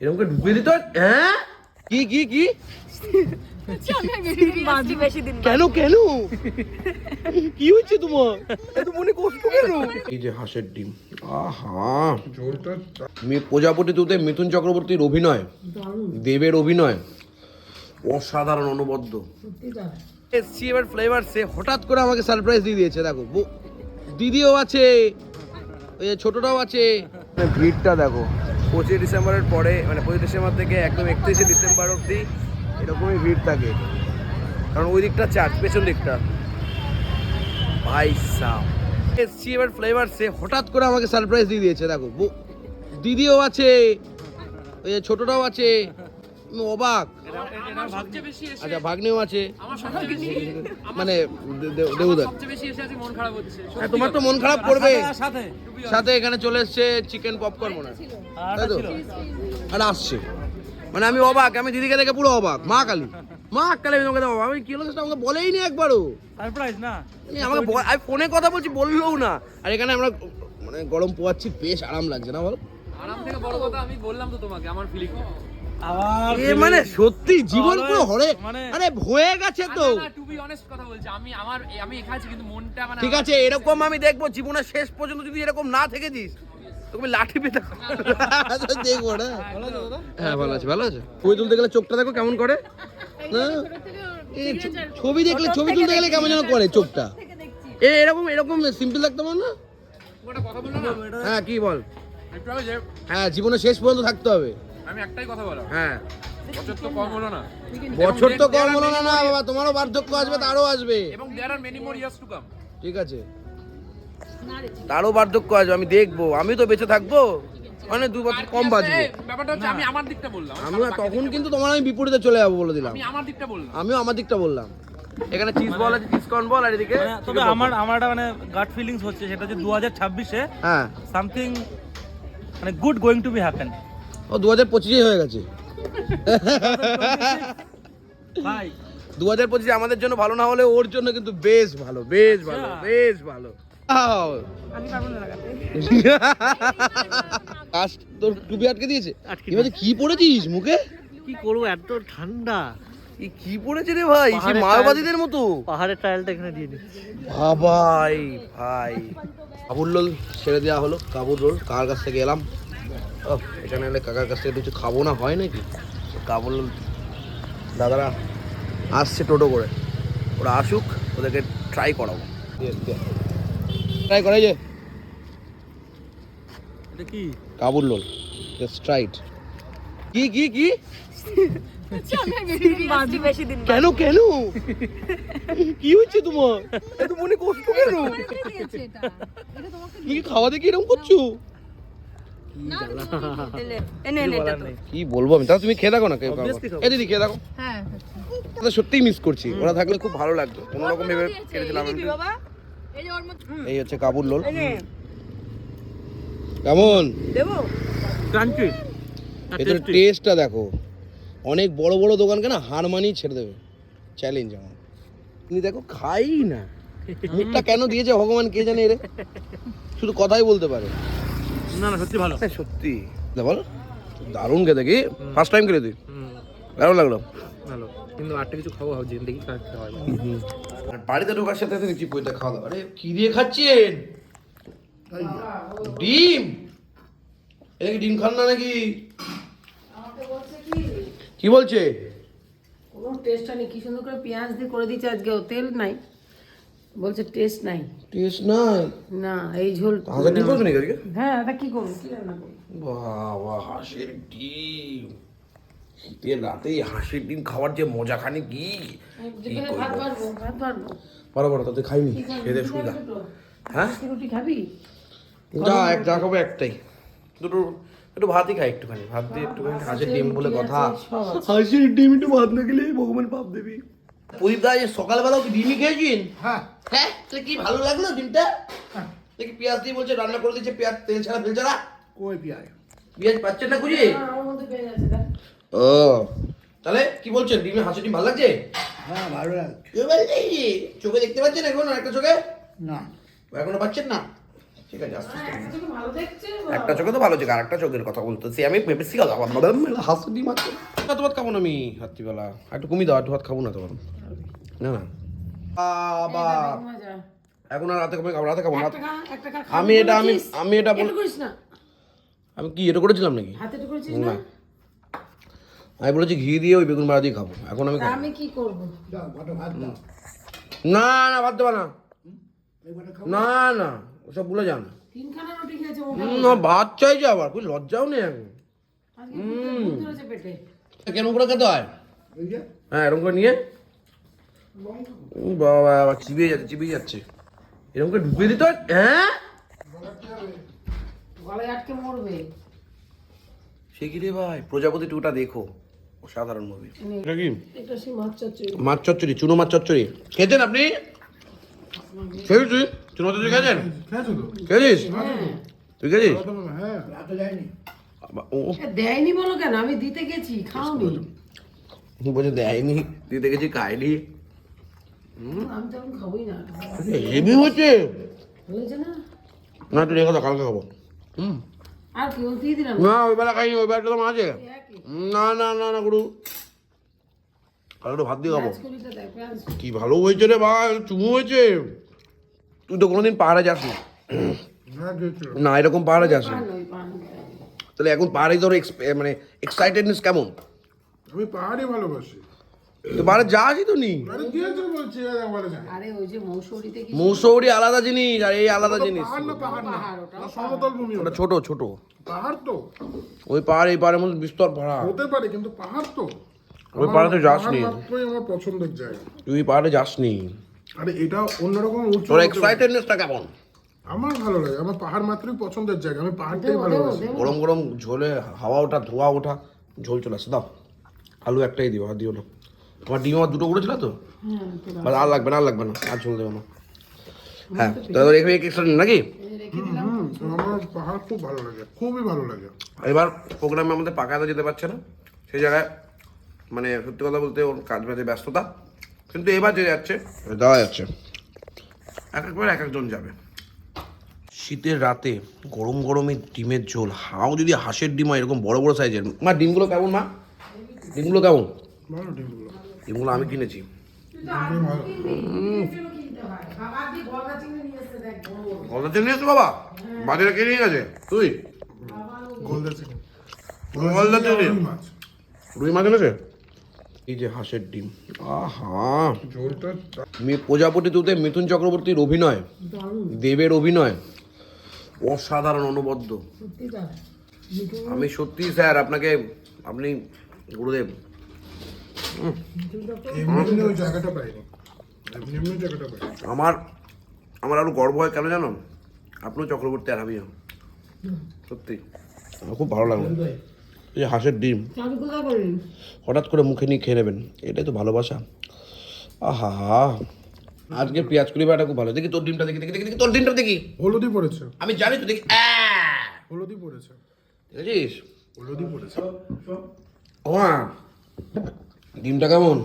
এরকম করে ঢুকিয়ে দিত হ্যাঁ? কি কি কি? বাঁচি কেন কেন? কি হচ্ছে তোমার? এত মনে কষ্ট কেন? এই যে হাঁসের ডিম। আহা। প্রজাপতি তুতে মিথুন চক্রবর্তীর অভিনয়। দেবের অভিনয়। অসাধারণ অনবদ্য। এসছি এবার ফ্লেভারসে হঠাৎ করে আমাকে সারপ্রাইজ দিয়ে দিয়েছে দেখো। বো- দিদিও আছে ওই ছোটটাও আছে। ভিড়টা দেখো। পঁচিশে ডিসেম্বরের পরে মানে পঁচিশে ডিসেম্বর থেকে একদম একত্রিশে ডিসেম্বর অবধি এরকমই ভিড় থাকে। কারণ ওই দিকটা চার্জ পেছন দিকটা। ভাই সাহ এসছি এবার ফ্লেভারসে হঠাৎ করে আমাকে সারপ্রাইজ দিয়ে দিয়েছে, দেখো। দিদিও আছে, ওই ছোটটাও আছে। আমি অবাক। আচ্ছা ভাগ্নেও আছে। মানে দে- দে- দেবুদার হ্যাঁ, তোমার তো মন খারাপ করবে। সাথে এখানে চলে এসছে চিকেন পপকর্ন মনে হয়। তাই তো? আর আসছে। মানে আমি অবাক আমি দিদিকে দেখে পুরো অবাক। মা কালী। মা কালী আমি তোমাকে অবাক। আমি কি হলো আমাকে বলেই নি একবারও। সারপ্রাইজ না? আমাকে আমি ফোনে কথা বলছি বললেও না। আর এখানে আমরা মানে গরম পোয়াচ্ছি বেশ আরাম লাগছে না বল? আরাম থেকে বড় কথা আমি বললাম তো তোমাকে আমার ফিলিং এ মানে সত্যি জীবন পুরো হরে মানে- আরে হয়ে গেছে তো। টু বি অনেস্ট কথা বলছি আমি আমার আমি এখানে আছি কিন্তু মনটা মানে ঠিক আছে এরকম আমি দেখব জীবনের শেষ পর্যন্ত যদি এরকম না থেকে দিস তুমি লাঠি পেতে দেখব না? হ্যাঁ ভালো আছে ভালো আছে ছবি তুলতে গেলে চোখটা দেখো কেমন করে। ছবি দেখলে ছবি তুলতে গেলে কেমন যেন করে চোখটা। এ এরকম এরকম সিম্পল লাগতে না? হ্যাঁ কি বল? হ্যাঁ জীবনের শেষ পর্যন্ত থাকতে হবে। আমি একটাই কথা বলা হ্যাঁ। বছর তো কম হলো না। বছর তো কম হলো না না বাবা তোমারও বার্ধক্য আসবে তারও আসবে। এবং there are many more years to come ঠিক আছে। তারও বার্ধক্য আসবে আমি দেখব। আমি তো বেঁচে থাকব। মানে দু বছর কম বাজবে ব্যাপারটা হচ্ছে আমি আমার দিকটা বললাম। আমি তখন কিন্তু তোমার আমি বিপরীতে চলে যাব বলে দিলাম। আমি আমার দিকটা বললাম। আমিও আমার দিকটা বললাম। এখানে চিজ বল আছে চিজ কর্ন বল আর এদিকে মানে তবে আমার আমার একটা মানে গাট ফিলিংস হচ্ছে সেটা হচ্ছে দু হাজার ছাব্বিশে হ্যাঁ। সামথিং মানে good going to be happen ও দু হাজার পঁচিশে হয়ে গেছে। ভাই। দু হাজার পঁচিশে আমাদের জন্য ভালো না হলে ওর জন্য কিন্তু বেশ ভালো বেশ ভালো আচ্ছা। বেশ ভালো। লাগাতে। কাস্ট তোর টুপি আটকে দিয়েছে? এবারে কি পড়েছিস মুখে? কি করব এত ঠান্ডা। এই কি পড়েছে রে ভাই? সে মাওবাদীদের মতো। পাহাড়ের টাইলটা এখানে দিয়ে দিচ্ছি ভাই ভাই। কাবুল রোল ছেড়ে দেওয়া হলো কাবুল রোল কার কাছ থেকে এলাম? এখানে এলে কাকার কাছ থেকে কিছু খাব না হয় নাকি? কাবুল রোল দাদারা আসছে টোটো করে। ওরা আসুক ওদেরকে ট্রাই করাবো। ট্রাই করাই যে। এটা কি? কাবুল স্ট্রাইট কি কি কি? বাঁচি বেশি দিন কেন কেন? কি হচ্ছে তোমার? এত মনে কষ্ট কেন তুমি কি খাওয়া দেখে এরকম করছ এনে এনে এনে এটা বলার তো। নেই কি বলব আমি তাহলে তুমি খেয়ে দেখো না। এই দিদি খেয়ে দেখো হ্যাঁ সত্যিই মিস করছি ওরা থাকলে খুব ভালো লাগতো কোনো রকম ভেবে কেটেছিলাম এই হচ্ছে কাবুল লোল কেমন এদের টেস্টটা দেখো অনেক বড় বড় দোকানকে না হার মানিয়ে ছেড়ে দেবে চ্যালেঞ্জ আমার তুমি দেখো খাই না মুখটা কেন দিয়েছে ভগবান কে জানে রে শুধু কথাই বলতে পারে না না সত্যি ভালো। হ্যাঁ, সত্যি। দে বল। দারুণ খেতে কি? ফার্স্ট টাইম খেলে তুই দারুণ লাগল। ভালো। কিন্তু আটটা কিছু খাওয়া হয় আর বাড়িতে ঢোকার সাথে সাথে দেখছি পয়তা খাওয়া দাওয়া। আরে কি দিয়ে খাচ্ছেন? ডিম? এটা কি ডিম খান না নাকি? কি? বলছে? কোনো টেস্ট নেই কি সুন্দর করে পেঁয়াজ দিয়ে করে দিচ্ছে আজকেও তেল নাই। বলছে টেস্ট নাই। টেস্ট নাই? না এই ঝোল হাজার ডিম করবে নাকি আজকে হ্যাঁ এটা কি করব? কি রান্না করব? বাবা হাঁসের ডিম। শীতের রাতে হাঁসের ডিম খাওয়ার যে মজা খানে কি কি ভাত পারব ভাত পারব পারো পারো তাতে খাইনি। খেতে সুবিধা। হ্যাঁ? রুটি খাবি? যা এক যা খাব একটাই। দুটো একটু ভাতই খাই একটুখানি। ভাত দিয়ে একটুখানি হাঁসের ডিম বলে কথা। হাঁসের ডিম একটু ভাত না খেলে ভগবান পাপ দেবি। প্রদীপ দা সকালবেলাও কি ডিমই খেয়েছেন? হ্যাঁ। হ্যাঁ? তাহলে কি ভালো লাগল ডিমটা দেখি পেঁয়াজ দিয়ে বলছে রান্না করে দিচ্ছে পেঁয়াজ তেল ছাড়া তেল ছাড়া? কই পেঁয়াজ? পেঁয়াজ পাচ্ছেন না খুঁজে? দেখ। ও। তাহলে কি বলছেন ডিমে হাঁসের ডিম ভালো লাগছে? হ্যাঁ ভালো লাগছে। চোখে দেখতে পাচ্ছেন এখন একটা চোখে? না। এখনও পাচ্ছেন না? ঠিক আছে আস্তে একটা চোখে তো ভালো চোখ আর একটা চোখের কথা বলতেছি আমি ভেবেছি কথা হাসু ডিম আছে ভাত খাব না আমি রাত্রিবেলা। একটু কমিয়ে দাও একটু ভাত খাব না তোমার না না। বাবা। মজা এখন আর রাতে খাব রাতে খাব আমি এটা আমি আমি এটা বল- করিস না। আমি কি এটা করেছিলাম নাকি? হাতে করেছিস না? আমি বলেছি ঘি দিয়ে ওই বেগুন ভাড়া দিয়ে খাব এখন আমি আমি কি করব? না না ভাত দেবা না। না না ওসব ভুলে যান না। ভাত চাইছে আবার খুব লজ্জাও নেই পেটে। কেমন করে খেতে হয়? হ্যাঁ এরকম করে নিয়ে বাবা আবার চিবিয়ে যাচ্ছে চিবিয়ে যাচ্ছে। এরকম করে ঢুকিয়ে দিতে হয়? হ্যাঁ? গলায় আটকে মরবে সে কি রে ভাই? প্রজাপতি টুটা দেখো। অসাধারণ মুভি এটা কি? মাছ চচ্চড়ি চুনো মাছ চচ্চড়ি। খেয়েছেন আপনি? খেয়েছি। চুনো চচ্চড়ি খেয়েছেন? খেয়েছিস? তুই খেয়েছিস? দেয়নি বলো কেন? আমি দিতে গেছি খাওনি। বলছে দেয়নি। দিতে গেছি খাইনি। আমি তো এখন খাবোই না হেভি হচ্ছে? হয়েছে না? না একটু রেখে দাও কালকে খাব। হুম। আর কি ও দিয়ে দিলাম। না ওই বেলা খাইনি ওই বেলাটা তো একই। না না না না গুরু। কালকে একটু ভাত দিয়ে খাব। কি ভালো হয়েছে রে ভাই চুমু হয়েছে। তুই তো কোনোদিন পাহাড়ে যাসনি। না এরকম পাহাড়ে পান তাহলে এখন পাহাড়ে তোর ex- মানে এক্সাইটেডনেস কেমন? আমি পাহাড়ে ভালোবাসি। পাহাড়ে যাসই তো নি। কি মৌসৌরি আলাদা জিনিস আর এই আলাদা জিনিস। পাহাড় না পাহাড় না। না, সমতল ভূমি ওটা ওটা। ছোট ছোট। পাহাড় তো। ওই পাহাড় এই পাহাড়ের মধ্যে বিস্তর ভাড়া হতে পারে কিন্তু পাহাড় তো। ওই পাহাড়ে তো আমার যাসনি আমার পছন্দের জায়গা। তুই পাহাড়ে যাসনি আরে এটা অন্যরকম উঁচু তোর এক্সাইটেডনেসটা কেমন? আমার ভালো লাগে আমার পাহাড় মাত্রই পছন্দের জায়গা। আমি পাহাড়টাই ভালোবাসি। গরম গরম ঝোলে হাওয়া ওঠা ধোয়া ওঠা ঝোল চলে আসে দাও। আলু একটাই দিও আর দিও না। তোমার ডিম আমার দুটো করেছিল তো? হ্যাঁ আর লাগবে না আর লাগবে না। আর ঝোল দেবো না। হ্যাঁ তাহলে রেখে এক্সট্রা নাকি? রেখে দিলাম। হুম, আমার পাহাড় খুব ভালো লাগে খুবই ভালো লাগে। এবার প্রোগ্রামে আমাদের পাকাতে যেতে পারছে না। সেই জায়গায় মানে সত্যি কথা বলতে ওর কাজ বাজে ব্যস্ততা। কিন্তু এবার যে যাচ্ছে দেওয়া যাচ্ছে। এক একবার এক একজন যাবে। শীতের রাতে গরম গরমে ডিমের ঝোল। হাও যদি হাঁসের ডিম হয় এরকম বড় বড় সাইজের মা ডিমগুলো কেমন মা? ডিমগুলো কেমন? ভালো ডিমগুলো। ডিমগুলো আমি কিনেছি। গলদা চিংড়ি নিয়ে এসে দেখ বড় বড়। গলদা চিংড়ি আছে বাবা? বাজারে কিনে নিয়ে গেছে? তুই? গোলদা চিকেন গোলদা চিংড়ি। রুই মাছ এনেছে? এই যে হাঁসের ডিম। আহা। ঝোলটা মি- প্রজাপতিতে মিথুন চক্রবর্তীর অভিনয়। দেবের অভিনয়। অসাধারণ অনবদ্য। আমি সত্যি স্যার আপনাকে আপনি গুরুদেব জায়গাটা পাইনি। এমনি এমনি ওই জায়গাটা পাইনি। আমার আমার আরও গর্ব হয় কেন জানো? আপনিও চক্রবর্তী আর আমিও সত্যি। আমার খুব ভালো লাগল। এই যে হাঁসের ডিম। আমি হঠাৎ করে মুখে নিয়ে খেয়ে নেবেন। এটাই তো ভালোবাসা। আহা। আজকে পেঁয়াজ কুড়ি বাটা খুব ভালো। দেখি তোর ডিমটা দেখি দেখি দেখি দেখি তোর ডিমটা দেখি। হলুদি পড়েছে। আমি জানি তো দেখি! হলুদি পড়েছে। দেখেছিস? হলুদি পড়েছে। ওমা। ডিমটা কেমন?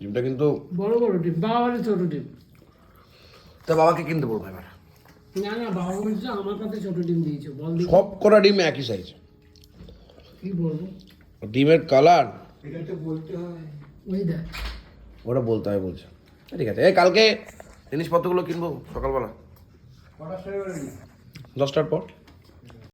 ডিমটা কিন্তু বড় বড় ডিম বাবা ছোট ডিম। তা বাবাকে কিনতে বলব এবার। না না বাবা বলছে আমার কাছে ছোট ডিম দিয়েছ বল সব করা ডিম একই সাইজ কি বলব? ডিমের কালার ওই দেখ। ওটা বলতে হয় বলছে। ঠিক আছে এই কালকে জিনিসপত্রগুলো কিনবো সকালবেলা। দশটার পর।